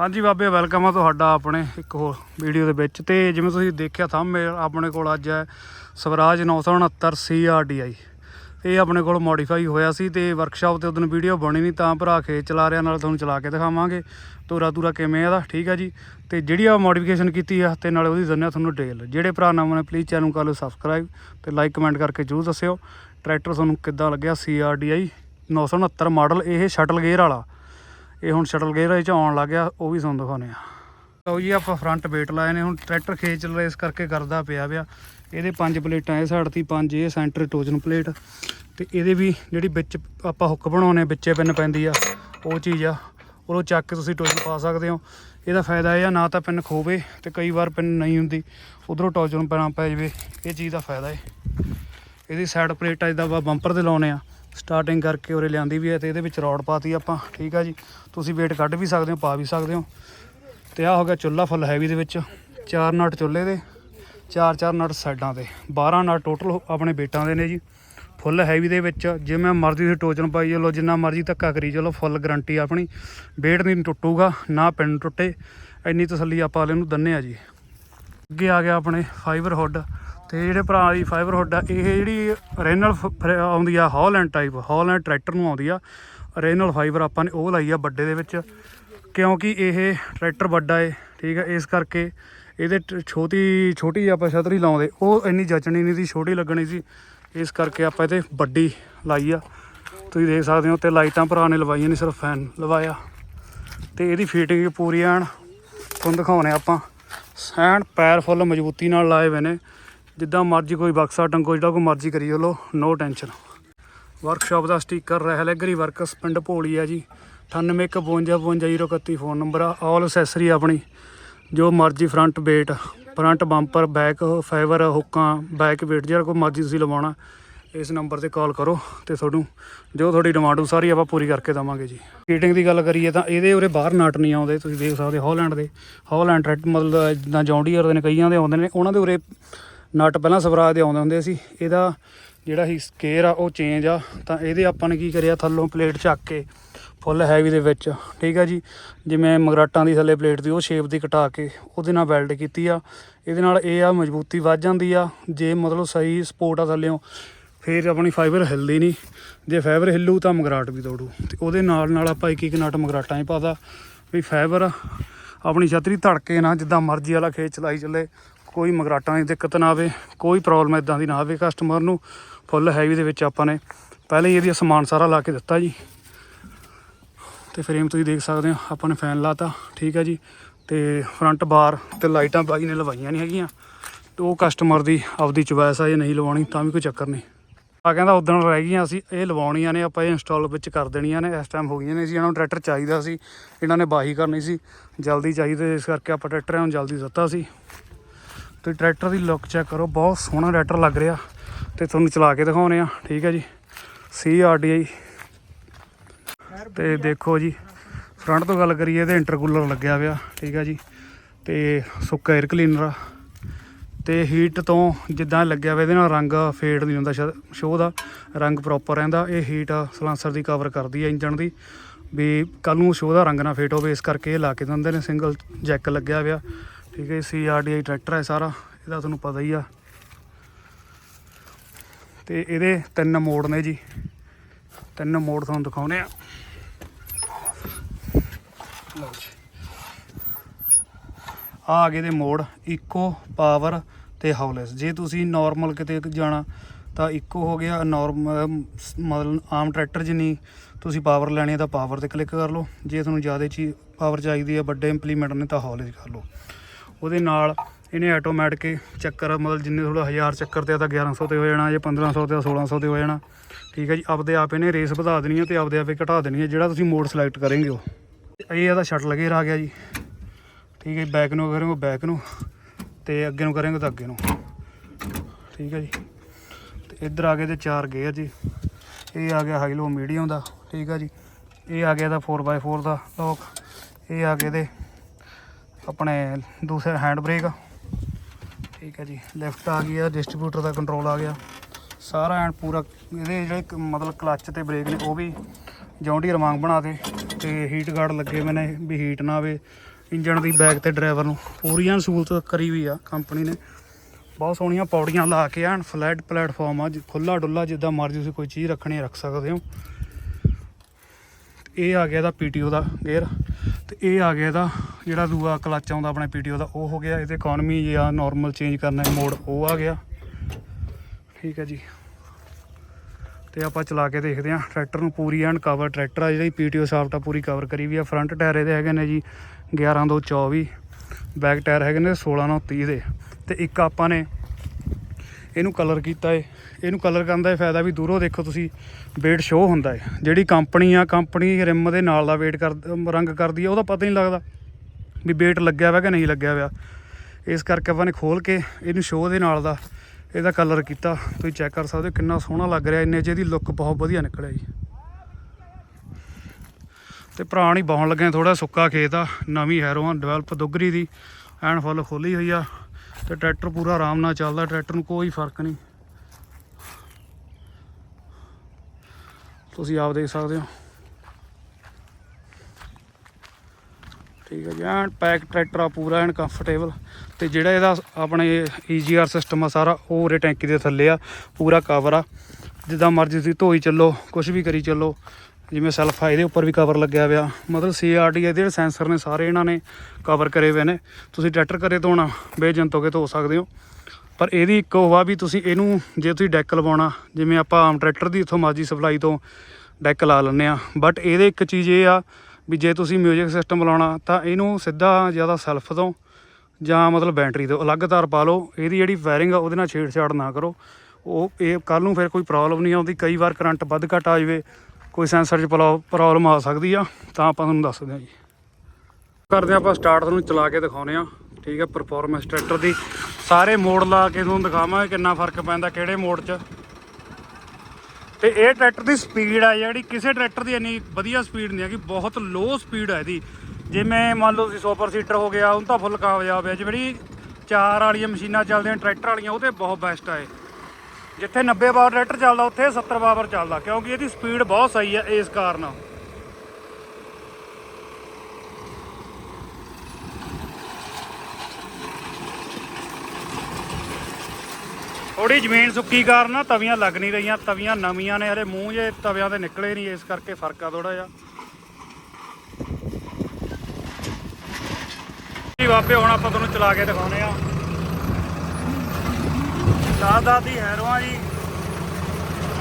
ਹਾਂਜੀ ਬਾਬੇ ਵੈਲਕਮ ਆ ਤੁਹਾਡਾ ਆਪਣੇ ਇੱਕ ਹੋਰ ਵੀਡੀਓ ਦੇ ਵਿੱਚ। ਤੇ ਜਿਵੇਂ ਤੁਸੀਂ ਦੇਖਿਆ ਥੰਮ ਆਪਣੇ ਕੋਲ ਅੱਜ ਹੈ ਸਵਰਾਜ 969 CRDI ਇਹ ਆਪਣੇ ਕੋਲ ਮੋਡੀਫਾਈ ਹੋਇਆ ਸੀ ਤੇ ਵਰਕਸ਼ਾਪ ਤੇ ਉਦੋਂ ਵੀਡੀਓ ਬਣੀ ਨਹੀਂ, ਤਾਂ ਭਰਾ ਖੇਤ ਚਲਾ ਰਿਹਾ ਨਾਲ ਤੁਹਾਨੂੰ ਚਲਾ ਕੇ ਦਿਖਾਵਾਂਗੇ। ਤੋਰਾ ਤੂਰਾ ਕਿਵੇਂ ਇਹਦਾ, ਠੀਕ ਆ ਜੀ? ਤੇ ਜਿਹੜੀ ਆ ਮੋਡੀਫਿਕੇਸ਼ਨ ਕੀਤੀ ਆ, ਤੇ ਨਾਲੇ ਉਹਦੀ ਦਿੰਦੇ ਆ ਤੁਹਾਨੂੰ ਡਿਟੇਲ ਜਿਹੜੇ ਭਰਾ ਨਵਾਂ ਨੇ ਪਲੀਜ਼ ਚੈਨਲ ਕਰ ਲਓ ਸਬਸਕ੍ਰਾਈਬ ਤੇ ਲਾਈਕ ਕਮੈਂਟ ਕਰਕੇ ਜਰੂਰ ਦੱਸਿਓ। ਟਰੈਕਟਰ ਤੁਹਾਨੂੰ ਕਿੱਦਾਂ ਲੱਗਿਆ CRDI 969 ਮਾਡਲ ਇਹ ਸ਼ਟਲ ਗੇਅਰ ਵਾਲਾ। ਇਹ ਹੁਣ ਸ਼ਟਲ ਗੇਅਰ ਇਹ ਚ ਆਉਣ ਲੱਗ ਗਿਆ, ਉਹ ਵੀ ਤੁਹਾਨੂੰ ਦਿਖਾਉਂਦੇ ਆ ਲਓ ਜੀ, ਆਪਾਂ ਫਰੰਟ ਵੇਟ ਲਾਏ ਨੇ, ਹੁਣ ਟਰੈਕਟਰ ਖੇਚ ਰੇਸ ਕਰਕੇ ਕਰਦਾ ਪਿਆ ਪਿਆ ਇਹਦੇ ਪੰਜ ਪਲੇਟਾਂ ਇਹ ਸਾਈਡ ਤੀ ਪੰਜ, ਇਹ ਸੈਂਟਰ ਟੋਜਨ ਪਲੇਟ ਤੇ ਇਹਦੇ ਵੀ ਜਿਹੜੀ ਵਿੱਚ ਆਪਾਂ ਹੁੱਕ ਬਣਾਉਨੇ ਵਿੱਚੇ ਪਿੰਨ ਪੈਂਦੀ ਆ, ਉਹ ਚੀਜ਼ ਆ। ਉਹ ਚੱਕ ਕੇ ਤੁਸੀਂ ਟੋਜਨ ਪਾ ਸਕਦੇ ਹੋ। ਇਹਦਾ ਫਾਇਦਾ ਇਹ ਆ, ਨਾ ਤਾਂ ਪਿੰਨ ਖੋਵੇ ਤੇ ਕਈ ਵਾਰ ਪਿੰਨ ਨਹੀਂ ਹੁੰਦੀ। ਉਧਰੋਂ ਟੋਜਨ ਪੈਣਾ ਪੈ ਜਾਵੇ, ਇਹ ਚੀਜ਼ ਦਾ ਫਾਇਦਾ ਹੈ ਇਹਦੀ ਸਾਈਡ ਪਲੇਟ ਆ, ਜਿੱਦਾਂ ਆਪਾਂ ਬੰਪਰ ਦੇ ਲਾਉਨੇ ਆ। ਸਟਾਰਟਿੰਗ ਕਰਕੇ ਉਰੇ ਲਿਆਂਦੀ ਵੀ ਹੈ ਤੇ ਇਹਦੇ ਵਿੱਚ ਰੋਡ ਪਾਤੀ ਆਪਾਂ, ਠੀਕ ਆ ਜੀ। ਤੁਸੀਂ ਵੇਟ ਕੱਢ ਵੀ ਸਕਦੇ ਹੋ, ਪਾ ਵੀ ਸਕਦੇ ਹੋ। ਤੇ ਆ ਹੋ ਗਿਆ ਚੁੱਲਾ ਫੁੱਲ ਹੈਵੀ ਦੇ ਵਿੱਚ, ਚਾਰ ਨਟ ਚੁੱਲੇ ਦੇ, ਚਾਰ ਚਾਰ ਨਟ ਸਾਈਡਾਂ ਤੇ 12 ਨਟ ਟੋਟਲ ਆਪਣੇ ਬੇਟਾਂ ਦੇ ਨੇ ਜੀ। ਫੁੱਲ ਹੈਵੀ ਦੇ ਵਿੱਚ, ਜਿਵੇਂ ਮਰਜ਼ੀ ਤੁਸੀਂ ਟੋਚਨ ਪਾਈ ਚਲੋ, ਜਿੰਨਾ ਮਰਜ਼ੀ ਧੱਕਾ ਕਰੀ ਚਲੋ ਫੁੱਲ ਗਰੰਟੀ ਆਪਣੀ। ਵੇਟ ਨਹੀਂ ਟੁੱਟੂਗਾ, ਨਾ ਪਿੰਨ ਟੁੱਟੇ। ਇੰਨੀ ਤਸੱਲੀ ਆਪਾਂ ਵਾਲੇ ਨੂੰ ਦੰਨੇ ਆ ਜੀ। ਅੱਗੇ ਆ ਗਿਆ ਆਪਣੇ ਫਾਈਬਰ ਹੁੱਡ ਤੇ ਜਿਹੜੇ ਭਰਾ ਦੀ ਫਾਈਬਰ ਹੁੱਡ ਆ, ਇਹ ਜਿਹੜੀ ਰੇਨਲ ਆਉਂਦੀ ਆ ਹੌਲੈਂਡ ਟਾਈਪ ਹੌਲੈਂਡ ਟਰੈਕਟਰ ਨੂੰ ਆਉਂਦੀ ਆ। ਰੇਨਲ ਫਾਈਬਰ ਆਪਾਂ ਨੇ ਉਹ ਲਾਈ ਆ ਵੱਡੇ ਦੇ ਵਿੱਚ, ਕਿਉਂਕਿ ਇਹ ਟਰੈਕਟਰ ਵੱਡਾ ਏ, ਠੀਕ ਆ, ਇਸ ਕਰਕੇ ਇਹਦੇ ਟ- ਛੋਟੀ ਛੋਟੀ ਜਿਹੀ ਆਪਾਂ ਛਤਰੀ ਲਾਉਂਦੇ, ਉਹ ਇੰਨੀ ਜਚਣੀ ਨਹੀਂ ਸੀ, ਛੋਟੀ ਲੱਗਣੀ ਸੀ, ਇਸ ਕਰਕੇ ਆਪਾਂ ਇਹਦੇ ਵੱਡੀ ਲਾਈ ਆ। ਤੁਸੀਂ ਦੇਖ ਸਕਦੇ ਹੋ ਤੇ ਲਾਈਟਾਂ ਭਰਾ ਨੇ ਲਵਾਈਆਂ ਨਹੀਂ ਸਿਰਫ ਫੈਨ ਲਵਾਇਆ। ਤੇ ਇਹਦੀ ਫਿਟਿੰਗ ਪੂਰੀ ਐਨ ਤੁਹਾਨੂੰ ਦਿਖਾਉਣੇ ਆਪਾਂ। ਐਨ ਪੈਰ ਫੁੱਲ ਮਜ਼ਬੂਤੀ ਨਾਲ ਲਾਏ ਹੋਏ ਨੇ। ਜਿੱਦਾਂ ਮਰਜ਼ੀ ਕੋਈ ਬਕਸਾ ਟੰਗੋ, ਜਿਹੜਾ ਕੋਈ ਮਰਜ਼ੀ ਕਰੀ ਚਲੋ ਨੋ ਟੈਨਸ਼ਨ ਵਰਕਸ਼ਾਪ ਦਾ ਸਟicker ਰਹਿ ਲੈਗਰੀ ਵਰਕਸ ਪਿੰਡ ਭੋਲੀ ਆ ਜੀ। 9815555031 ਫੋਨ ਨੰਬਰ ਆ ਆਲ ਅਸੈਸਰੀ ਆਪਣੀ, ਜੋ ਮਰਜ਼ੀ front weight front bumper back fibre ਹੁੱਕਾਂ back weight ਜਿਹੜਾ ਕੋਈ ਮਰਜ਼ੀ ਤੁਸੀਂ ਲਵਾਉਣਾ, ਇਸ ਨੰਬਰ ਤੇ ਕਾਲ ਕਰੋ ਤੇ ਤੁਹਾਨੂੰ, ਜੋ ਤੁਹਾਡੀ ਡਿਮਾਂਡ ਹੋ ਸਾਰੀ ਆਪਾਂ ਪੂਰੀ ਕਰਕੇ ਦਵਾਂਗੇ ਜੀ। ਫੀਟਿੰਗ ਦੀ ਗੱਲ ਕਰੀਏ ਤਾਂ ਇਹਦੇ ਉਰੇ ਬਾਹਰ ਨਟ ਨਹੀਂ ਆਉਂਦੇ, ਤੁਸੀਂ ਦੇਖ ਸਕਦੇ ਹਾਲੈਂਡ ਦੇ ਹਾਲੈਂਡ ਟਰੈਕ ਮਤਲਬ ਜਿੱਦਾਂ ਜੌਂਡੀਅਰ ਦੇ ਨੇ, ਕਈਆਂ ਦੇ ਆਉਂਦੇ ਨੇ, ਉਹਨਾਂ ਦੇ ਉਰੇ ਨਟ ਪਹਿਲਾਂ ਸਵਰਾਜ ਦੇ ਆਉਂਦੇ ਹੁੰਦੇ ਸੀ। ਇਹਦਾ ਜਿਹੜਾ ਹੀ ਸਕੇਅਰ ਆ, ਉਹ ਚੇਂਜ ਆ। ਤਾਂ ਇਹਦੇ ਆਪਾਂ ਨੇ ਕੀ ਕਰਿਆ, ਥੱਲੋਂ ਪਲੇਟ ਚੱਕ ਕੇ ਫੁੱਲ ਹੈਵੀ ਦੇ ਵਿੱਚ, ਠੀਕ ਆ ਜੀ? ਜਿਵੇਂ ਮਗਰਾਟਾਂ ਦੀ ਥੱਲੇ ਪਲੇਟ ਦੀ, ਉਹ ਸ਼ੇਪ ਦੀ ਕਟਾ ਕੇ, ਉਹਦੇ ਨਾਲ ਵੈਲਡ ਕੀਤੀ ਆ। ਇਹਦੇ ਨਾਲ ਇਹ ਆ, ਮਜ਼ਬੂਤੀ ਵੱਧ ਜਾਂਦੀ ਆ। ਜੇ ਮਤਲਬ ਸਹੀ ਸਪੋਰਟ ਆ ਥੱਲਿਓਂ, ਫਿਰ ਆਪਣੀ ਫਾਈਬਰ ਹਿੱਲਦੀ ਨਹੀਂ। ਜੇ ਫਾਈਬਰ ਹਿੱਲੂ ਤਾਂ ਮਗਰਾਟ ਵੀ ਤੋੜੂ। ਤੇ ਉਹਦੇ ਨਾਲ ਨਾਲ ਆਪਾਂ ਇੱਕ ਇੱਕ ਨਟ ਮਗਰਾਟਾਂ 'ਚ ਪਾਦਾ ਵੀ ਫਾਈਬਰ ਆਪਣੀ ਛਤਰੀ ਧੜਕੇ ਨਾ, ਜਿੱਦਾਂ ਮਰਜ਼ੀ ਵਾਲਾ ਖੇਚ ਚਲਾਈ ਚੱਲੇ। ਕੋਈ ਮਗਰਾਟਾਂ ਦੀ ਦਿੱਕਤ ਨਾ ਆਵੇ, ਕੋਈ ਪ੍ਰੋਬਲਮ ਇਦਾਂ ਦੀ ਨਾ ਆਵੇ ਕਸਟਮਰ ਨੂੰ। ਫੁੱਲ ਹੈਵੀ ਦੇ ਵਿੱਚ ਆਪਾਂ ਨੇ ਪਹਿਲੇ ਹੀ ਇਹਦੀ ਸਮਾਨ ਸਾਰਾ ਲਾ ਕੇ ਦਿੱਤਾ ਜੀ। ਤੇ ਫਰੇਮ ਤੁਸੀਂ ਦੇਖ ਸਕਦੇ ਹੋ, ਆਪਾਂ ਨੇ ਫੈਨ ਲਾਤਾ, ਠੀਕ ਹੈ ਜੀ। ਤੇ ਫਰੰਟ ਬਾਰ ਤੇ ਲਾਈਟਾਂ ਬਾਈ ਨੇ ਲਵਾਈਆਂ ਨਹੀਂ ਹੈਗੀਆਂ। ਤੇ ਉਹ ਕਸਟਮਰ ਦੀ ਆਪਦੀ ਚੁਆਇਸ ਆ ਜੇ ਨਹੀਂ ਲਵਾਉਣੀ, ਤਾਂ ਵੀ ਕੋਈ ਚੱਕਰ ਨਹੀਂ। ਆ ਕਹਿੰਦਾ ਉਦੋਂ ਰਹਿ ਗਈਆਂ ਸੀ, ਇਹ ਲਵਾਉਣੀਆਂ ਨੇ, ਆਪਾਂ ਇਹ ਇੰਸਟਾਲ ਵਿੱਚ ਕਰ ਦੇਣੀਆਂ ਨੇ। ਇਸ ਟਾਈਮ ਹੋ ਗਈਆਂ ਨੇ ਜੀ, ਇਹਨਾਂ ਨੂੰ ਟਰੈਕਟਰ ਚਾਹੀਦਾ ਸੀ, ਇਹਨਾਂ ਨੇ ਬਾਹੀ ਕਰਨੀ ਸੀ। ਜਲਦੀ ਚਾਹੀਦੇ, ਇਸ ਕਰਕੇ ਆਪਾਂ ਟਰੈਕਟਰ ਨੂੰ ਜਲਦੀ ਦਿੱਤਾ ਸੀ। ਤੇ ਟਰੈਕਟਰ ਦੀ ਲੁੱਕ ਚੈੱਕ ਕਰੋ, ਬਹੁਤ ਸੋਹਣਾ ਟਰੈਕਟਰ ਲੱਗ ਰਿਹਾ। ਤੇ ਤੁਹਾਨੂੰ ਚਲਾ ਕੇ ਦਿਖਾਉਣੇ ਆ ਠੀਕ ਹੈ ਜੀ? CRDI ਤੇ ਦੇਖੋ ਜੀ ਫਰੰਟ ਤੋਂ ਗੱਲ ਕਰੀਏ ਤੇ ਇੰਟਰਕੂਲਰ ਲੱਗਿਆ ਪਿਆ, ਠੀਕ ਹੈ ਜੀ? ਤੇ ਸੁੱਕਾ 에ਅਰ ਕਲੀਨਰ ਆ। ਤੇ ਹੀਟ ਤੋਂ ਜਿੱਦਾਂ ਲੱਗਿਆ ਹੋਇਆ ਇਹਦੇ ਨਾਲ ਰੰਗ ਫੇਡ ਨਹੀਂ ਹੁੰਦਾ ਸ਼ੋਅ ਦਾ। ਰੰਗ ਪ੍ਰੋਪਰ ਰਹਿੰਦਾ, ਇਹ ਹੀਟ ਸਲਾਂਸਰ ਦੀ ਕਵਰ ਕਰਦੀ ਹੈ ਇੰਜਨ ਦੀ। ਵੀ ਕੱਲ ਨੂੰ ਸ਼ੋਅ ਦਾ ਰੰਗ ਨਾ ਫੇਟ ਹੋਵੇ, ਇਸ ਕਰਕੇ ਇਹ ਲਾ ਕੇ ਦਿੰਦੇ ਨੇ ਸਿੰਗਲ ਜੈਕ ਲੱਗਿਆ ਹੋਇਆ ਠੀਕ ਹੈ ਸੀਆਰਡੀਆਈ ਟਰੈਕਟਰ ਹੈ ਸਾਰਾ, ਇਹਦਾ ਤੁਹਾਨੂੰ ਪਤਾ ਹੀ ਆ। ਤੇ ਇਹਦੇ ਤਿੰਨ ਮੋੜ ਨੇ ਜੀ। ਤਿੰਨ ਮੋੜ ਤੁਹਾਨੂੰ ਦਿਖਾਉਣੇ ਆ। ਲਓ ਜੀ। ਆ ਆ ਗਏ ਦੇ ਮੋੜ ਇਕੋ ਪਾਵਰ ਤੇ ਹਾਊਲੈਸ ਜੇ ਤੁਸੀਂ ਨਾਰਮਲ ਕਿਤੇ ਜਾਣਾ, ਤਾਂ ਇੱਕੋ ਹੋ ਗਿਆ ਨਾਰਮਲ ਮਤਲਬ ਆਮ ਟਰੈਕਟਰ ਜਿੰਨੀ ਤੁਸੀਂ ਪਾਵਰ ਲੈਣੀ ਹੈ ਤਾਂ ਪਾਵਰ ਤੇ ਕਲਿੱਕ ਕਰ ਲਓ। ਜੇ ਤੁਹਾਨੂੰ ਜ਼ਿਆਦਾ ਚੀ ਪਾਵਰ ਚਾਹੀਦੀ ਹੈ, ਵੱਡੇ ਇੰਪਲੀਮੈਂਟ ਨੇ ਤਾਂ ਹਾਊਲੈਸ ਕਰ ਲਓ। ਉਹਦੇ ਨਾਲ ਇਹਨੇ ਆਟੋਮੈਟਿਕ ਚੱਕਰ, ਮਤਲਬ ਜਿੰਨੇ ਥੋੜਾ 1000 ਚੱਕਰ ਤੇ ਆ, ਤਾਂ 1100 ਤੇ ਹੋ ਜਾਣਾ, ਜੇ 1500 ਤੇ ਆ 1600 ਤੇ ਹੋ ਜਾਣਾ। ਠੀਕ ਹੈ ਜੀ, ਆਪਦੇ ਆਪ ਇਹਨੇ ਰੇਸ ਵਧਾ ਦੇਣੀ ਹੈ ਤੇ ਆਪਦੇ ਆਪੇ ਘਟਾ ਦੇਣੀ ਹੈ ਜਿਹੜਾ ਤੁਸੀਂ ਮੋਡ ਸਿਲੈਕਟ ਕਰੋਗੇ ਉਹ। ਇਹ ਇਹਦਾ ਸ਼ਟਲ ਗੇਅਰ ਆ ਗਿਆ ਜੀ। ਠੀਕ ਹੈ ਬੈਕ ਨੂੰ ਕਰੋਗੇ ਬੈਕ ਨੂੰ, ਤੇ ਅੱਗੇ ਨੂੰ ਕਰਾਂਗੇ ਤਾਂ ਅੱਗੇ ਨੂੰ। ਠੀਕ ਹੈ ਜੀ, ਤੇ ਇੱਧਰ ਆ ਗਏ ਤੇ ਚਾਰ ਗੇਅਰ ਜੀ। ਇਹ ਆ ਗਿਆ ਹਾਈ ਲੋ ਮੀਡੀਅਮ ਦਾ। ਠੀਕ ਆ ਜੀ, ਇਹ ਆ ਗਿਆ ਦਾ 4x4 ਦਾ ਲੋਕ ਇਹ ਆ ਗਏ ਦੇ ਆਪਣੇ ਦੂਸਰਾ ਹੈਂਡ ਬ੍ਰੇਕ ਠੀਕ ਹੈ ਜੀ ਲੈਫਟ ਆ ਗਈ ਆ ਡਿਸਟ੍ਰੀਬਿਊਟਰ ਦਾ ਕੰਟਰੋਲ ਆ ਗਿਆ। ਸਾਰਾ ਐਂਡ ਪੂਰਾ, ਇਹਦੇ ਜਿਹੜੇ ਕ- ਮਤਲਬ ਕਲੱਚ ਤੇ ਬ੍ਰੇਕ ਨੇ, ਉਹ ਵੀ ਜੌਂਡੀ ਰਵਾਂਗ ਬਣਾਤੇ ਤੇ ਹੀਟ ਗਾਰਡ ਲੱਗੇ ਮੈਨੇ ਵੀ ਹੀਟ ਨਾ ਆਵੇ। ਇੰਜਣ ਦੀ ਬੈਕ ਤੇ ਡਰਾਈਵਰ ਨੂੰ ਪੂਰੀਆਂ ਸਹੂਲਤ ਕਰੀ ਹੋਈ ਆ ਕੰਪਨੀ ਨੇ। ਬਹੁਤ ਸੋਹਣੀਆਂ ਪੌੜੀਆਂ ਲਾ ਕੇ ਐਨ ਫਲੈਟ ਪਲੇਟਫਾਰਮ ਆ ਖੁੱਲਾ ਡੁੱਲਾ ਜਿੱਦਾਂ ਮਰਜ਼ੀ ਤੁਸੀਂ ਕੋਈ ਚੀਜ਼ ਰੱਖਣੀ ਰੱਖ ਸਕਦੇ ਹੋ। ਇਹ ਆ ਗਿਆ ਇਹਦਾ ਪੀਟੀਓ ਦਾ ਗੇਅਰ ਤੇ ਇਹ ਆ ਗਿਆ ਇਹਦਾ, ਜਿਹੜਾ ਦੂਆ ਕਲਚ ਆਉਂਦਾ ਆਪਣੇ ਪੀਟੀਓ ਦਾ, ਉਹ ਹੋ ਗਿਆ, ਇਹਦੇ ਇਕਨੋਮੀ ਜਾਂ ਨਾਰਮਲ ਚੇਂਜ ਕਰਨਾ ਮੋਡ ਉਹ ਆ ਗਿਆ। ਠੀਕ ਹੈ ਜੀ। ਤੇ ਆਪਾਂ ਚਲਾ ਕੇ ਦੇਖਦੇ ਹਾਂ ਟਰੈਕਟਰ ਨੂੰ ਪੂਰੀ ਐਂਡ ਕਵਰ ਟਰੈਕਟਰ ਆ ਜਿਹੜੀ ਪੀਟੀਓ ਸਾਫਟ ਆ ਪੂਰੀ ਕਵਰ ਕਰੀ ਵੀ ਆ। ਫਰੰਟ ਟਾਇਰ ਇਹਦੇ ਹੈਗੇ ਨੇ ਜੀ 11 ਤੋਂ 24 ਬੈਕ ਟਾਇਰ ਹੈਗੇ ਨੇ 16 ਤੋਂ 30 ਦੇ। ਤੇ ਇੱਕ ਆਪਾਂ ਨੇ ਇਹਨੂੰ ਕਲਰ ਕੀਤਾ ਏ। ਇਹਨੂੰ ਕਲਰ ਕਰਨ ਦਾ ਇਹ ਫਾਇਦਾ ਵੀ ਦੂਰੋਂ ਦੇਖੋ ਤੁਸੀਂ ਵੇਟ ਸ਼ੋ ਹੁੰਦਾ ਏ। ਜਿਹੜੀ ਕੰਪਨੀ ਆ ਕੰਪਨੀ ਰਿਮ ਦੇ ਨਾਲ ਦਾ ਵੇਟ ਕਰ, ਰੰਗ ਕਰਦੀ ਆ, ਉਹਦਾ ਪਤਾ ਨਹੀਂ ਲੱਗਦਾ ਵੀ ਵੇਟ ਲੱਗਿਆ ਹੋਇਆ ਕਿ ਨਹੀਂ ਲੱਗਿਆ ਹੋਇਆ ਇਸ ਕਰਕੇ ਆਪਾਂ ਨੇ ਖੋਲ ਕੇ ਇਹਨੂੰ ਸ਼ੋ ਦੇ ਨਾਲ ਦਾ ਇਹਦਾ ਕਲਰ ਕੀਤਾ। ਤੁਸੀਂ ਚੈੱਕ ਕਰ ਸਕਦੇ ਹੋ ਕਿੰਨਾ ਸੋਹਣਾ ਲੱਗ ਰਿਹਾ, ਇੰਨੇ 'ਚ ਇਹਦੀ ਲੁੱਕ ਬਹੁਤ ਵਧੀਆ ਨਿਕਲਿਆ ਜੀ। ਤੇ ਪੁਰਾਣੀ ਬਾਹਣ ਲੱਗੇ ਥੋੜਾ ਸੁੱਕਾ ਖੇਤ ਆ, ਨਵੀਂ ਹੈਰੋ ਡਿਵੈਲਪ ਦੁੱਗਰੀ ਦੀ, ਐਨ ਫੁੱਲ ਖੋਲੀ ਹੋਈ ਆ। ਤੇ ਟਰੈਕਟਰ ਪੂਰਾ ਆਰਾਮ ਨਾਲ ਚੱਲਦਾ, ਟਰੈਕਟਰ ਨੂੰ ਕੋਈ ਫ਼ਰਕ ਨਹੀਂ। ਤੁਸੀਂ ਆਪ ਦੇਖ ਸਕਦੇ ਹੋ। ਠੀਕ ਹੈ ਜੀ, ਐਨ ਪੈਕ ਟਰੈਕਟਰ ਆ ਪੂਰਾ, ਐਨ ਕੰਫਰਟੇਬਲ ਤੇ ਜਿਹੜਾ ਇਹਦਾ ਆਪਣੇ ਈਜੀਆਰ ਸਿਸਟਮ ਆ ਸਾਰਾ, ਉਹ ਉਰੇ ਟੈਂਕੀ ਦੇ ਥੱਲੇ ਆ, ਪੂਰਾ ਕਵਰ ਆ। ਜਿੱਦਾਂ ਮਰਜ਼ੀ ਤੁਸੀਂ ਧੋਈ ਚੱਲੋ ਕੁਝ ਵੀ ਕਰੀ ਚੱਲੋ। ਜਿਵੇਂ ਸੈਲਫ ਆ ਇਹਦੇ ਉੱਪਰ ਵੀ ਕਵਰ ਲੱਗਿਆ ਹੋਇਆ। ਮਤਲਬ ਸੀਆਰਡੀ ਇਹਦੇ ਜਿਹੜੇ ਸੈਂਸਰ ਨੇ ਸਾਰੇ ਇਹਨਾਂ ਨੇ ਕਵਰ ਕਰੇ ਹੋਏ ਨੇ। ਤੁਸੀਂ ਟਰੈਕਟਰ ਕਰੇ ਧੋਣਾ ਬੇਜੰਤੋ ਕੇ ਧੋ ਸਕਦੇ ਹੋ। ਪਰ ਇਹਦੀ ਇੱਕ ਉਹ ਆ ਵੀ ਤੁਸੀਂ ਇਹਨੂੰ ਜੇ ਤੁਸੀਂ ਡੈਕ ਲਵਾਉਣਾ, ਜਿਵੇਂ ਆਪਾਂ ਆਮ ਟਰੈਕਟਰ ਦੀ ਇੱਥੋਂ ਮਾਜੀ ਸਪਲਾਈ ਤੋਂ ਡੈਕ ਲਾ ਲੈਂਦੇ ਆ ਬਟ ਇਹਦੇ ਇੱਕ ਚੀਜ਼ ਇਹ ਆ ਵੀ ਜੇ ਤੁਸੀਂ ਮਿਊਜ਼ਿਕ ਸਿਸਟਮ ਲਾਉਣਾ, ਤਾਂ ਇਹਨੂੰ ਸਿੱਧਾ ਜ਼ਿਆਦਾ ਸੈਲਫ ਤੋਂ ਜਾਂ ਮਤਲਬ ਬੈਟਰੀ ਤੋਂ ਅਲੱਗ ਤਾਰ ਪਾ ਲਓ। ਇਹਦੀ ਜਿਹੜੀ ਵਾਇਰਿੰਗ ਆ, ਉਹਦੇ ਨਾਲ ਛੇੜਛਾੜ ਨਾ ਕਰੋ। ਉਹ ਇਹ ਕੱਲ ਨੂੰ ਫਿਰ ਕੋਈ ਪ੍ਰੋਬਲਮ ਨਹੀਂ ਆਉਂਦੀ। ਕਈ ਵਾਰ ਕਰੰਟ ਵੱਧ ਘੱਟ ਆ ਜਾਵੇ। ਕੋਈ ਸੈਂਸਰ 'ਚ ਪ੍ਰੋਬਲਮ ਆ ਸਕਦੀ ਆ, ਤਾਂ ਆਪਾਂ ਤੁਹਾਨੂੰ ਦੱਸਦੇ ਹਾਂ ਜੀ। ਕਰਦੇ ਹਾਂ ਆਪਾਂ ਸਟਾਰਟ ਤੁਹਾਨੂੰ ਚਲਾ ਕੇ ਦਿਖਾਉਨੇ ਆ ਠੀਕ ਹੈ ਪਰਫਾਰਮੈਂਸ ਟਰੈਕਟਰ ਦੀ। ਸਾਰੇ ਮੋੜ ਲਾ ਕੇ ਤੁਹਾਨੂੰ ਦਿਖਾਵਾਂਗੇ ਕਿੰਨਾ ਫ਼ਰਕ ਪੈਂਦਾ, ਕਿਹੜੇ ਮੋੜ 'ਚ। ਤੇ ਇਹ ਟਰੈਕਟਰ ਦੀ ਸਪੀਡ ਆ ਜਿਹੜੀ, ਕਿਸੇ ਟਰੈਕਟਰ ਦੀ ਇੰਨੀ ਵਧੀਆ ਸਪੀਡ ਨਹੀਂ ਹੈਗੀ, ਬਹੁਤ ਲੋ ਸਪੀਡ ਹੈ ਇਹਦੀ। ਜਿਵੇਂ ਮੰਨ ਲਓ ਤੁਸੀਂ ਸੁਪਰ ਸੀਟਰ ਹੋ ਗਿਆ ਉਹ ਤਾਂ ਫੁੱਲ ਕਾਮਯਾਬ ਹੈ ਜਿਹੜੀ ਚਾਰ ਵਾਲੀਆਂ ਮਸ਼ੀਨਾਂ ਚੱਲਦੀਆਂ ਟਰੈਕਟਰ ਵਾਲੀਆਂ, ਉਹ ਤੇ ਬਹੁਤ ਬੈਸਟ ਆ ਇਹ। ਜਿੱਥੇ 90 ਪਾਵਰ ਟਰੈਕਟਰ ਚੱਲਦਾ, ਉੱਥੇ 70 ਪਾਵਰ ਚੱਲਦਾ, ਕਿਉਂਕਿ ਇਹਦੀ ਸਪੀਡ ਬਹੁਤ ਸਹੀ ਹੈ ਇਸ ਕਾਰਨ ਥੋੜੀ ਜ਼ਮੀਨ ਸੁੱਕੀ ਕਾਰਨ ਤਵੀਆਂ ਲੱਗ ਨਹੀਂ ਰਹੀਆਂ, ਤਵੀਆਂ ਨਵੀਆਂ ਨੇ, ਹਲੇ ਮੂੰਹ ਜੇ ਤਵਿਆਂ ਦੇ ਨਿਕਲੇ ਨਹੀਂ, ਇਸ ਕਰਕੇ ਫ਼ਰਕ ਆ ਥੋੜਾ ਜਿਹਾ। ਜੀ, ਬਾਬੇ, ਹੁਣ ਆਪਾਂ ਤੁਹਾਨੂੰ ਚਲਾ ਕੇ ਦਿਖਾਉਨੇ ਆ ਦਾਦਾ ਦੀ ਹੈਰੋਆਂ ਜੀ।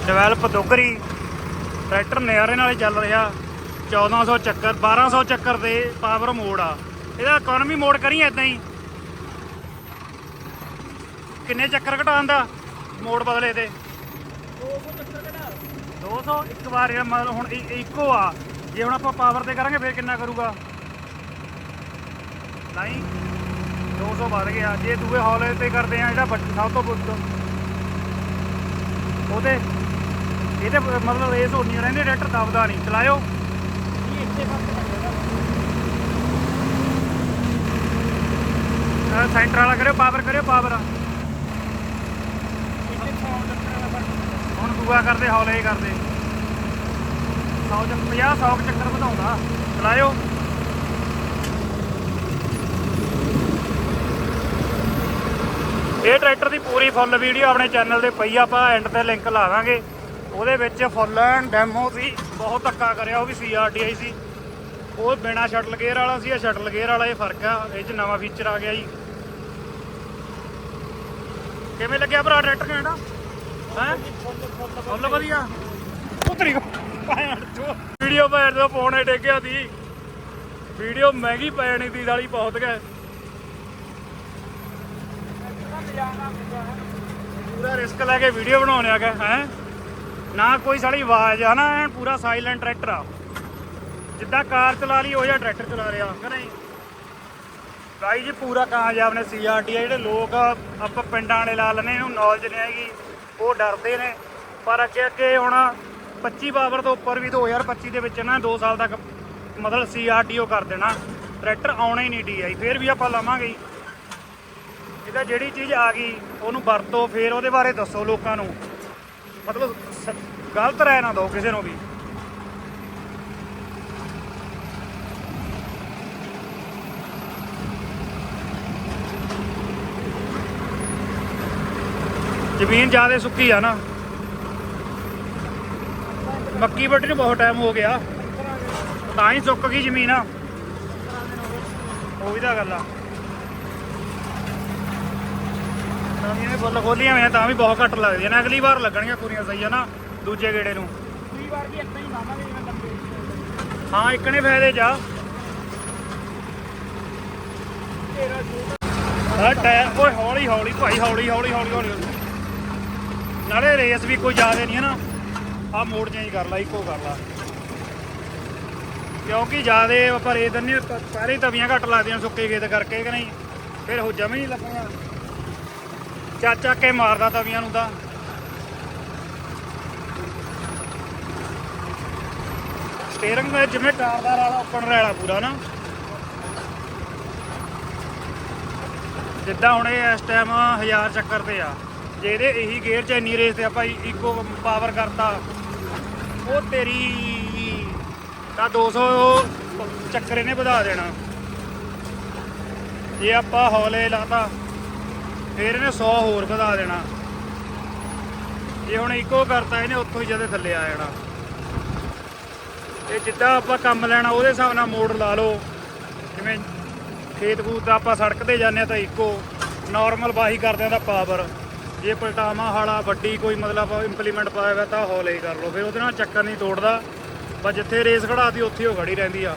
ਡਿਵੈਲਪ ਦੋਗਰੀ। ਟਰੈਕਟਰ ਨਿਆਰੇ ਨਾਲ ਹੀ ਚੱਲ ਰਿਹਾ। 1400 ਚੱਕਰ 1200 ਚੱਕਰ ਦੇ ਪਾਵਰ ਮੋਡ ਆ। ਇਹਦਾ ਇਕਨੋਮੀ ਮੋਡ ਕਰੀ ਇਦਾਂ ਹੀ। ਕਿੰਨੇ ਚੱਕਰ ਘਟਾਉਣ ਦਾ ਮੋੜ ਬਦਲੇ ਤੇ? 200 ਚੱਕਰ ਘਟਾ 200 ਇੱਕ ਵਾਰ ਇਹ ਮਤਲਬ ਹੁਣ ਇੱਕੋ ਆ। ਜੇ ਹੁਣ ਆਪਾਂ ਪਾਵਰ ਤੇ ਕਰਾਂਗੇ, ਫਿਰ ਕਿੰਨਾ ਕਰੂਗਾ? ਨਹੀਂ 200 ਵੱਧ ਗਿਆ। ਜੇ ਦੂਏ ਹੌਲੇ ਤੇ ਕਰਦੇ ਆ ਜਿਹੜਾ ਸਭ ਤੋਂ ਉਹਦੇ ਇਹਦੇ ਮਤਲਬ ਰੇਸ ਹੋਣੀ ਰਹਿੰਦੀ ਟਰੈਕਟਰ ਦਬਦਾ ਨਹੀਂ। ਚਲਾਇਓ। ਸੈਂਟਰ ਵਾਲਾ ਕਰਿਓ ਪਾਵਰ ਕਰਿਓ ਪਾਵਰ ਹੁਣ ਦੂਆ ਕਰਦੇ ਹੌਲੇ ਕਰਦੇ। 100 ਚ 50 100 ਚੱਕਰ ਵਧਾਉਂਦਾ। ਚਲਾਇਓ। ਇਹ ਟਰੈਕਟਰ ਦੀ ਪੂਰੀ ਫੁੱਲ ਵੀਡੀਓ ਆਪਣੇ ਚੈਨਲ ਤੇ ਪਈ ਆਪਾਂ ਐਂਡ ਤੇ ਲਿੰਕ ਲਾਵਾਂਗੇ ਉਹਦੇ ਵਿੱਚ ਫੁੱਲ ਐਂਡ ਡੈਮੋ ਸੀ ਬਹੁਤ ਧੱਕਾ ਕਰਿਆ, ਉਹ ਵੀ ਸੀਆਰਟੀਆਈ ਸੀ। ਉਹ ਬਿਨਾ ਸ਼ਟਲ ਗੇਅਰ ਵਾਲਾ ਸੀ, ਇਹ ਸ਼ਟਲ ਗੇਅਰ ਵਾਲਾ ਇਹ ਫ਼ਰਕ ਆ, ਇਹ 'ਚ ਨਵਾਂ ਫੀਚਰ ਆ ਗਿਆ ਜੀ। ਕਿਵੇਂ ਲੱਗਿਆ ਭਰਾ ਟਰੈਕਟਰ ਘੈਂਟਾ ਹੈ? ਫੁੱਲ ਵਧੀਆ। ਉਤਰੀ ਵੀਡੀਓ ਪੈਣ ਤੋਂ ਪੌਣੇ ਡੇਗਿਆ ਦੀ ਵੀਡੀਓ ਮਹਿੰਗੀ ਪੈਣੀ ਦੀ ਵਾਲੀ ਬਹੁਤ ਗਏ ਪੂਰਾ ਰਿਸਕ ਲੈ ਕੇ ਵੀਡੀਓ ਬਣਾਉਣ ਆ ਗਏ ਹੈ? ਨਾ ਕੋਈ ਸਾਡੀ ਆਵਾਜ਼ ਆ, ਨਾ ਐਨ ਪੂਰਾ ਸਾਇਲੈਂਟ ਟਰੈਕਟਰ ਆ। ਜਿੱਦਾਂ ਕਾਰ ਚਲਾ ਲਈ, ਉਹ ਜਿਹਾ ਟਰੈਕਟਰ ਚਲਾ ਰਿਹਾ, ਕਿ ਨਹੀਂ? ਭਾਈ ਜੀ, ਪੂਰਾ ਕਾਮਯਾਬ ਨੇ ਸੀਆਰਟੀ ਆ, ਜਿਹੜੇ ਲੋਕ ਆਪਾਂ ਪਿੰਡਾਂ ਵਾਲੇ ਲਾ ਲੈਣੇ ਇਹਨੂੰ ਨੌਲੇਜ ਨਹੀਂ ਹੈਗੀ, ਉਹ ਡਰਦੇ ਨੇ। ਪਰ ਅੱਗੇ ਅੱਗੇ ਹੁਣ 25 ਪਾਵਰ ਤੋਂ ਉੱਪਰ ਵੀ 2025 ਦੇ ਵਿੱਚ ਨਾ 2 ਸਾਲ ਤੱਕ ਮਤਲਬ ਸੀਆਰਟੀਓ ਕਰ ਦੇਣਾ। ਟਰੈਕਟਰ ਆਉਣਾ ਹੀ ਨਹੀਂ ਡੀਆਈ ਫਿਰ ਵੀ ਆਪਾਂ ਲਵਾਂਗੇ ਚਾਹੀਦਾ ਜਿਹੜੀ ਚੀਜ਼ ਆ ਗਈ, ਉਹਨੂੰ ਵਰਤੋ, ਫੇਰ ਉਹਦੇ ਬਾਰੇ ਦੱਸੋ ਲੋਕਾਂ ਨੂੰ। ਮਤਲਬ ਗਲਤ ਰਹਿ ਨਾ ਦਿਓ ਕਿਸੇ ਨੂੰ ਵੀ। ਜ਼ਮੀਨ ਜ਼ਿਆਦਾ ਸੁੱਕੀ ਆ ਨਾ। ਮੱਕੀ ਵੱਢਣ ਨੂੰ ਬਹੁਤ ਟਾਈਮ ਹੋ ਗਿਆ। ਤਾਂ ਹੀ ਸੁੱਕ ਗਈ ਜ਼ਮੀਨ। ਆ ਉਹ ਵੀ ਤਾਂ ਗੱਲ ਆ। ਤਾਂ ਵੀ ਫੁੱਲ ਖੋਲੀਆਂ ਹੋਈਆਂ ਤਾਂ ਵੀ ਬਹੁਤ ਘੱਟ ਲੱਗਦੀਆਂ ਨੇ ਅਗਲੀ ਵਾਰ ਲੱਗਣਗੀਆਂ ਪੂਰੀਆਂ ਸਹੀ ਆ ਨਾ ਦੂਜੇ ਗੇੜੇ ਨੂੰ। ਪੂਰੀ ਵਾਰ ਵੀ ਇੱਦਾਂ ਹੀ ਲਾਵਾਂਗੇ ਜਿਵੇਂ ਲੰਬੇ ਹਾਂ ਇੱਕ ਨੇ ਫਾਇਦੇ ਜਾ ਤੇਰਾ ਛੋਟਾ ਹਾਂ ਟਾਇਰ ਓਏ ਹੌਲੀ ਹੌਲੀ ਭਾਈ ਹੌਲੀ ਹੌਲੀ ਹੌਲੀ ਹੌਲੀ। ਨਾਲੇ ਰੇਸ ਵੀ ਕੋਈ ਜ਼ਿਆਦਾ ਨਹੀਂ ਹੈ ਨਾ। ਆ ਮੋੜ ਚੇਂਜ ਕਰ ਲਾ ਇੱਕੋ ਕਰ ਲਾ। ਕਿਉਂਕਿ ਜ਼ਿਆਦੇ ਆਪਾਂ ਰੇਸ ਦਿੰਨੇ ਸਾਰੇ ਹੀ ਤਵੀਆਂ ਘੱਟ ਲੱਗਦੀਆਂ ਸੁੱਕੇ ਗੇਤ ਕਰਕੇ ਕਿ ਨਹੀਂ? ਫਿਰ ਉਹ ਜਮੇ ਨਹੀਂ ਲੱਗਣੀਆਂ ਚੱਕ ਚੱਕ ਕੇ ਮਾਰਦਾ ਤਵੀਆਂ ਨੂੰ ਤਾਂ। ਸਟੀਅਰਿੰਗ ਵਿੱਚ ਜਿਵੇਂ ਟਾਰਦਾਰ ਵਾਲਾ ਓਪਨ ਰੈਲਾ ਪੂਰਾ ਨਾ। ਜਿੱਦਾਂ ਹੁਣ ਇਹ ਇਸ ਟਾਈਮ 1000 ਚੱਕਰ ਤੇ ਆ। ਜੇ ਇਹਦੇ ਇਹੀ ਗੇਅਰ ਚ ਇੰਨੀ ਰੇਸ ਤੇ ਆਪਾਂ ਇਕੋ ਪਾਵਰ ਕਰਤਾ। ਉਹ ਤੇਰੀ ਤਾਂ 200 ਚੱਕਰ ਇਹਨੇ ਵਧਾ ਦੇਣਾ। ਜੇ ਆਪਾਂ ਹੌਲੇ ਲਾਤਾ। ਫਿਰ ਇਹਨੇ 100 ਹੋਰ ਵਧਾ ਦੇਣਾ। ਜੇ ਹੁਣ ਇੱਕੋ ਕਰਤਾ, ਇਹਨੇ ਉੱਥੋਂ ਹੀ ਜਦੇ ਥੱਲੇ ਆ ਜਾਣਾ। ਇਹ ਜਿੱਦਾਂ ਆਪਾਂ ਕੰਮ ਲੈਣਾ, ਉਹਦੇ ਹਿਸਾਬ ਨਾਲ ਮੋੜ ਲਾ ਲਓ। ਜਿਵੇਂ ਖੇਤ ਖੂਤ ਦਾ ਆਪਾਂ ਸੜਕ ਤੇ ਜਾਂਦੇ ਆ ਤਾਂ ਇੱਕੋ ਨਾਰਮਲ ਵਾਹੀ ਕਰਦੇ ਆ ਤਾਂ ਪਾਵਰ ਜੇ ਪਲਟਾਵਾਂ, ਹਾਲਾ, ਵੱਡੀ ਕੋਈ ਮਤਲਬ ਇੰਪਲੀਮੈਂਟ ਪਾਇਆ ਹੋਇਆ ਤਾਂ ਹੌਲੇ ਹੀ ਕਰ ਲਓ। ਫਿਰ ਉਹਦੇ ਨਾਲ ਚੱਕਰ ਨਹੀਂ ਤੋੜਦਾ। ਬਸ ਜਿੱਥੇ ਰੇਸ ਖੜਾਤੀ, ਉੱਥੇ ਹੀ ਉਹ ਖੜੀ ਰਹਿੰਦੀ ਆ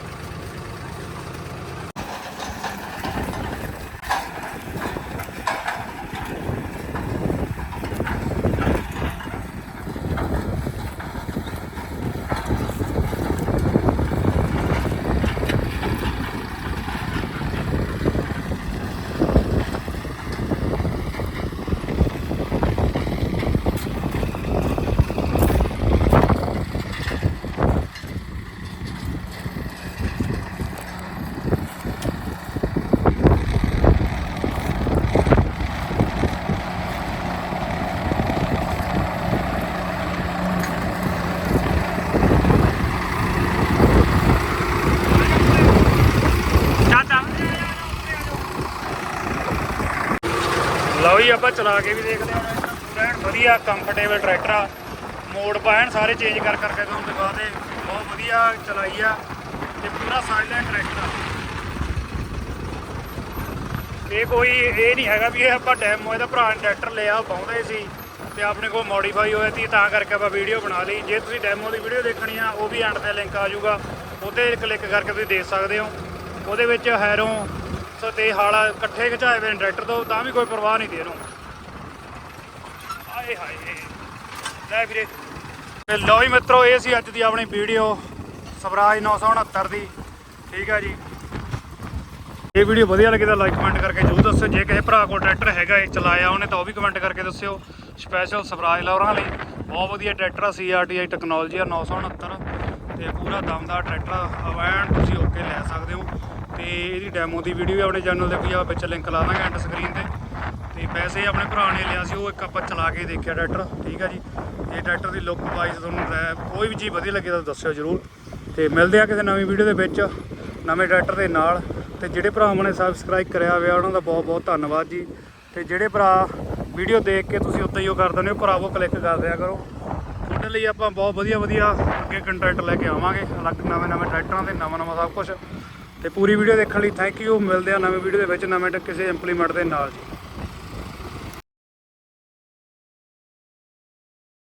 ਚਾਚਾ ਲਓ ਜੀ ਆਪਾਂ ਚਲਾ ਕੇ ਵੀ ਦੇਖਦੇ ਹਾਂ ਐਨ ਵਧੀਆ ਕੰਫਰਟੇਬਲ ਟਰੈਕਟਰ ਆ। ਮੋੜ ਪਾਇਣ ਸਾਰੇ ਚੇਂਜ ਕਰ ਕਰਕੇ ਤੁਹਾਨੂੰ ਦਿਖਾ ਦੇ। ਬਹੁਤ ਵਧੀਆ ਚਲਾਈ ਆ। ਤੇ ਪੂਰਾ ਸਾਇਲੈਂਟ ਟਰੈਕਟਰ ਆ। ਇਹ ਕੋਈ, ਇਹ ਨਹੀਂ ਹੈਗਾ ਵੀ ਇਹ ਆਪਾਂ ਡੈਮੋ ਇਹਦਾ ਭਰਾ ਨੇ ਟਰੈਕਟਰ ਲਿਆ ਪਾਉਂਦੇ ਸੀ। ਤੇ ਆਪਣੇ ਕੋਲ ਮੋਡੀਫਾਈ ਹੋਇਆ ਸੀ, ਤਾਂ ਕਰਕੇ ਆਪਾਂ ਵੀਡੀਓ ਬਣਾ ਲਈ। ਜੇ ਤੁਸੀਂ ਡੈਮੋ ਦੀ ਵੀਡੀਓ ਦੇਖਣੀ ਆ, ਉਹ ਵੀ ਐਂਡ ਤੇ ਲਿੰਕ ਆ ਜਾਊਗਾ। ਉਹਦੇ ਕਲਿੱਕ ਕਰਕੇ ਤੁਸੀਂ ਦੇਖ ਸਕਦੇ ਹੋ। ਉਹਦੇ ਵਿੱਚ ਹੈਰੋਂ ਸੋ ਤੇ ਹਾਲਾ ਇਕੱਠੇ ਖਿਚਾਏ ਹੋਏ ਨੇ ਟਰੈਕਟਰ ਤੋਂ, ਤਾਂ ਵੀ ਕੋਈ ਪਰਵਾਹ ਨਹੀਂ ਦੇ ਇਹਨੂੰ। ਆਏ ਹਾਏ। ਲੈ ਵੀਰੇ। ਤੇ ਲਓ ਜੀ ਮਿੱਤਰੋ, ਇਹ ਸੀ ਅੱਜ ਦੀ ਆਪਣੀ ਵੀਡੀਓ, ਸਵਰਾਜ 969 ਦੀ। ਠੀਕ ਹੈ ਜੀ। ਇਹ ਵੀਡੀਓ ਵਧੀਆ ਲੱਗੀ ਤਾਂ ਲਾਈਕ ਕਮੈਂਟ ਕਰਕੇ ਜਰੂਰ ਦੱਸਿਓ। ਜੇ ਕਿਸੇ ਭਰਾ ਕੋਲ ਟਰੈਕਟਰ ਹੈਗਾ ਇਹ ਚਲਾਇਆ ਉਹਨੇ ਤਾਂ ਉਹ ਵੀ ਕਮੈਂਟ ਕਰਕੇ ਦੱਸਿਓ। ਸਪੈਸ਼ਲ ਸਵਰਾਜ ਲਵਰਾਂ ਲਈ ਬਹੁਤ ਵਧੀਆ ਟਰੈਕਟਰ ਆ CRTI ਟੈਕਨੋਲੋਜੀ ਆ 969 ਤੇ ਪੂਰਾ ਦਮਦਾਰ ਟਰੈਕਟਰ ਆ। ਅਵੈਨ ਤੁਸੀਂ ਓਕੇ ਲੈ ਸਕਦੇ ਹੋ। ਤੇ ਇਹਦੀ ਡੈਮੋ ਦੀ ਵੀਡੀਓ ਵੀ ਆਪਣੇ ਚੈਨਲ ਤੇ ਕੋਈ ਆ, ਵਿੱਚ ਲਿੰਕ ਲਾ ਦਾਂਗੇ ਐਂਡ ਸਕਰੀਨ ਤੇ। ਪੈਸੇ ਆਪਣੇ ਭਰਾ ਨੇ ਲਿਆ ਸੀ, ਉਹ ਇੱਕ ਆਪਾਂ ਚਲਾ ਕੇ ਦੇਖਿਆ ਟਰੈਕਟਰ ਠੀਕ ਆ ਜੀ। ਇਹ ਟਰੈਕਟਰ ਦੀ ਲੁੱਕ ਵਾਈਜ਼ ਤੁਹਾਨੂੰ ਡਰਾਈਵ ਕੋਈ ਵੀ ਚੀਜ਼ ਵਧੀਆ ਲੱਗੇ ਤਾਂ ਦੱਸਿਓ ਜਰੂਰ। ਤੇ ਮਿਲਦੇ ਆ ਕਿਸੇ ਨਵੀਂ ਵੀਡੀਓ ਦੇ ਵਿੱਚ, ਨਵੇਂ ਟਰੈਕਟਰ ਦੇ ਨਾਲ। ਤੇ ਜਿਹੜੇ ਭਰਾਵਾਂ ਨੇ ਸਬਸਕ੍ਰਾਈਬ ਕਰਿਆ ਹੋਇਆ, ਉਹਨਾਂ ਦਾ ਬਹੁਤ ਬਹੁਤ ਧੰਨਵਾਦ ਜੀ। ਤੇ ਜਿਹੜੇ ਭਰਾ ਵੀਡੀਓ ਦੇਖ ਕੇ ਤੁਸੀਂ ਉੱਤੇ ਹੀ ਉਹ ਕਰ ਦਿੰਦੇ ਹੋ, ਭਰਾਵੋ ਕਲਿੱਕ ਕਰ ਦਿਆ ਕਰੋ। ਤੁਹਾਡੇ ਲਈ ਆਪਾਂ ਬਹੁਤ ਵਧੀਆ ਵਧੀਆ ਅੱਗੇ ਕੰਟੈਂਟ ਲੈ ਕੇ ਆਵਾਂਗੇ, ਅਲੱਗ ਨਵੇਂ ਨਵੇਂ ਟਰੈਕਟਰਾਂ 'ਤੇ ਨਵਾਂ ਨਵਾਂ ਸਭ ਕੁਝ ਤੇ ਪੂਰੀ ਵੀਡੀਓ ਦੇਖਣ ਲਈ ਥੈਂਕ ਯੂ ਮਿਲਦੇ ਆ ਨਵੇਂ ਵੀਡੀਓ ਦੇ ਵਿੱਚ ਨਵੇਂ ਕਿਸੇ ਇੰਪਲੀਮੈਂਟ ਦੇ ਨਾਲ ਜੀ।